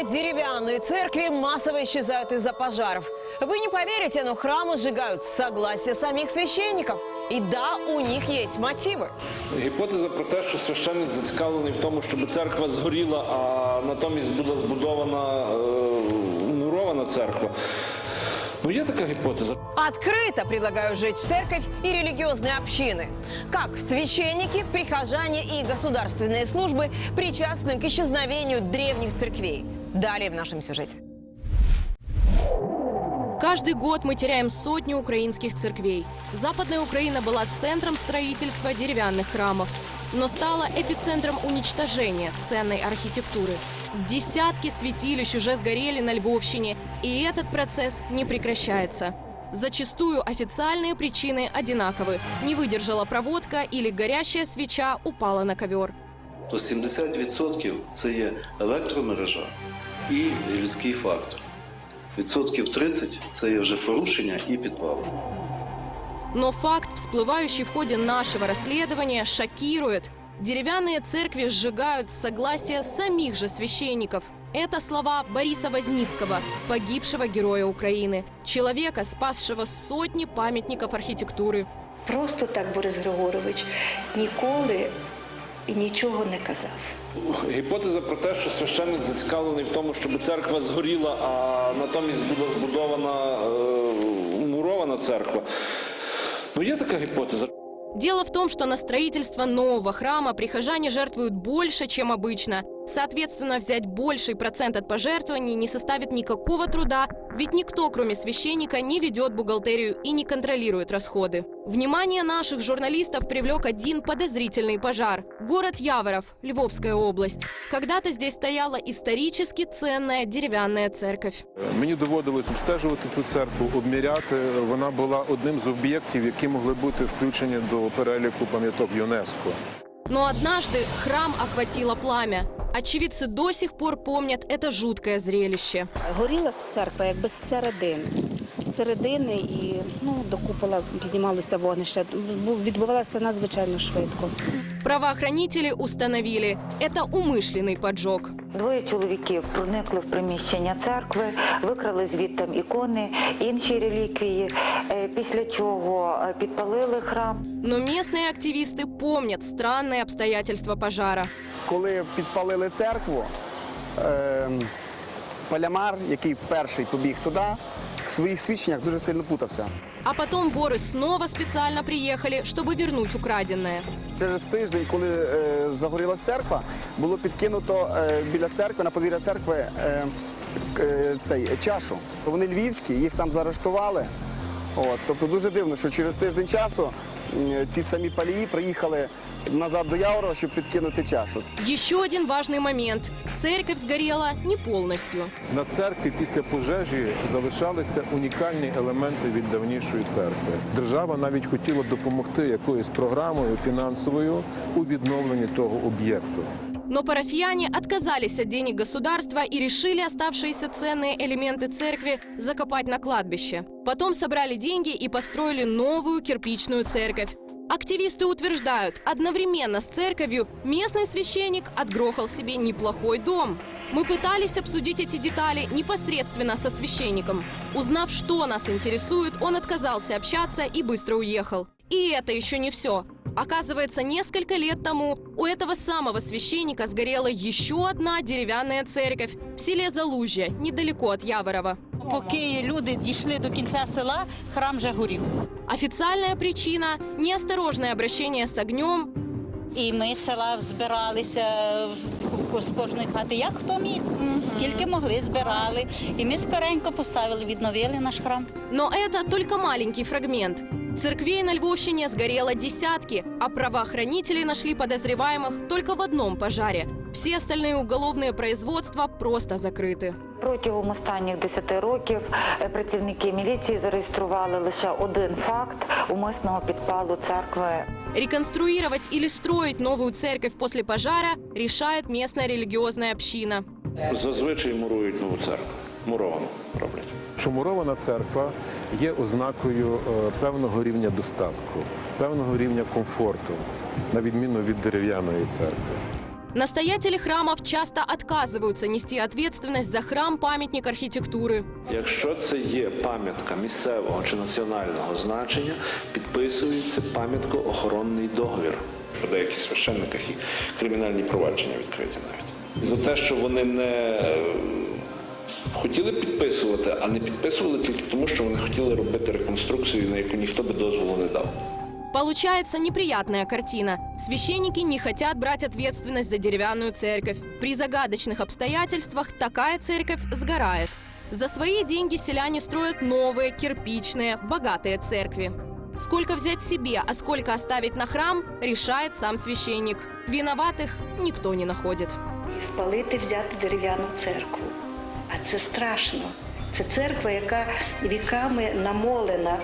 Новые деревянные церкви массово исчезают из-за пожаров. Вы не поверите, но храмы сжигают с согласия самих священников. И да, у них есть мотивы. Гіпотеза про те, що священник зацікавлений в тому, щоб церква згоріла, а натомість була збудована е, мурована церква. Ну, є така гіпотеза. Открыто предлагаю сжечь церковь и религиозные общины. Как священники, прихожане и государственные службы причастны к исчезновению древних церквей. Далее в нашем сюжете. Каждый год мы теряем сотни украинских церквей. Западная Украина была центром строительства деревянных храмов, но стала эпицентром уничтожения ценной архитектуры. Десятки святилищ уже сгорели на Львовщине, и этот процесс не прекращается. Зачастую официальные причины одинаковы. Не выдержала проводка или горящая свеча упала на ковер то 70% це є електромережа і людський фактор. Відсотків 30 це є вже порушення і підпали. Но факт, всплывающий в ходе нашего расследования, шокирует. Деревянные церкви сжигают с согласия самих же священников. Это слова Бориса Возницкого, погибшего героя Украины, человека, спасшего сотни памятников архитектуры. Просто так Борис Григорович ніколи і нічого не казав. Гіпотеза про те, що священник зацікавлений в тому, щоб церква згоріла, а натомість була збудована е, мурована церква. Ну, є така гіпотеза. Дело в том, что на строительство нового храма прихожане жертвуют больше, чем обычно. Соответственно, взять больший процент от пожертвований не составит никакого труда, ведь никто, кроме священника, не ведет бухгалтерию и не контролирует расходы. Внимание наших журналистов привлек один подозрительный пожар. Город Яворов, Львовская область. Когда-то здесь стояла исторически ценная деревянная церковь. Мені доводилось обстежувати ту церкву, обміряти. Вона була одним з об'єктів, які могли бути включені до переліку пам'яток ЮНЕСКО. Но однажды храм охватило пламя. Очевидцы до сих пор помнят это жуткое зрелище. Горіла церква якби з середини. З середини і ну, до купола піднімалося вогнище. Був- Відбувалося надзвичайно швидко. Правоохранители установили, это умышленный поджог. Двоє чоловіків проникли в приміщення церкви, викрали звідти ікони, інші реліквії, е, після чого е, підпалили храм. Но местные активисты помнят странные обстоятельства пожара. коли підпалили церкву, е, Палямар, який перший побіг туди, в своїх свідченнях дуже сильно путався. А потом воры снова специально приехали, чтобы вернуть украденное. Через тиждень, коли е, загорілась церква, було підкинуто е, біля церкви, на подвір'я церкви е, е, цей, чашу. Вони львівські, їх там заарештували. От, тобто дуже дивно, що через тиждень часу м, ці самі палії приїхали назад до Яворова, щоб підкинути чашу. Еще один важный момент. Церковь сгорела не полностью. На церкві після пожежі залишалися унікальні елементи від давнішої церкви. Держава навіть хотіла допомогти якоюсь програмою фінансовою у відновленні того об'єкту. Но парафияне отказались от денег государства и решили оставшиеся ценные элементы церкви закопать на кладбище. Потом собрали деньги и построили новую кирпичную церковь. Активисты утверждают, одновременно с церковью местный священник отгрохал себе неплохой дом. Мы пытались обсудить эти детали непосредственно со священником. Узнав, что нас интересует, он отказался общаться и быстро уехал. И это еще не все. Оказывается, несколько лет тому у этого самого священника сгорела еще одна деревянная церковь в селе Залужье, недалеко от Яворова. Поки люди дійшли до кінця села, храм вже горів. Официальная причина – неосторожное обращение с огнем І ми з села збиралися в- з кожної хати, як хто міг, скільки могли, збирали. І ми скоренько поставили, відновили наш храм. Но это только маленький фрагмент. Церквей на Львовщине сгорело десятки, а правоохранители нашли подозреваемых только в одном пожаре. Все остальные уголовные производства просто закрыты. Протягом останніх 10 років е, працівники міліції зареєстрували лише один факт умисного підпалу церкви. Реконструировать или строить новую церковь после пожара решает местная религиозная община. Зазвичай мурують нову церкву. Муровану роблять. Що мурована церква є ознакою е, певного рівня достатку, певного рівня комфорту, на відміну від дерев'яної церкви. Настоятели храмов часто отказываются нести ответственность за храм-памятник архитектуры. Якщо це є пам'ятка місцевого чи національного значення, підписується пам'яткоохоронний договір. У деяких священниках і кримінальні провадження відкриті навіть. І за те, що вони не хотіли підписувати, а не підписували тільки тому, що вони хотіли робити реконструкцію, на яку ніхто би дозволу не дав. Получается неприятная картина. Священники не хотят брать ответственность за деревянную церковь. При загадочных обстоятельствах такая церковь сгорает. За свои деньги селяне строят новые, кирпичные, богатые церкви. Сколько взять себе, а сколько оставить на храм, решает сам священник. Виноватых никто не находит. і спалити, взяти дерев'яну церкву. А це страшно. Це церква, яка віками намолена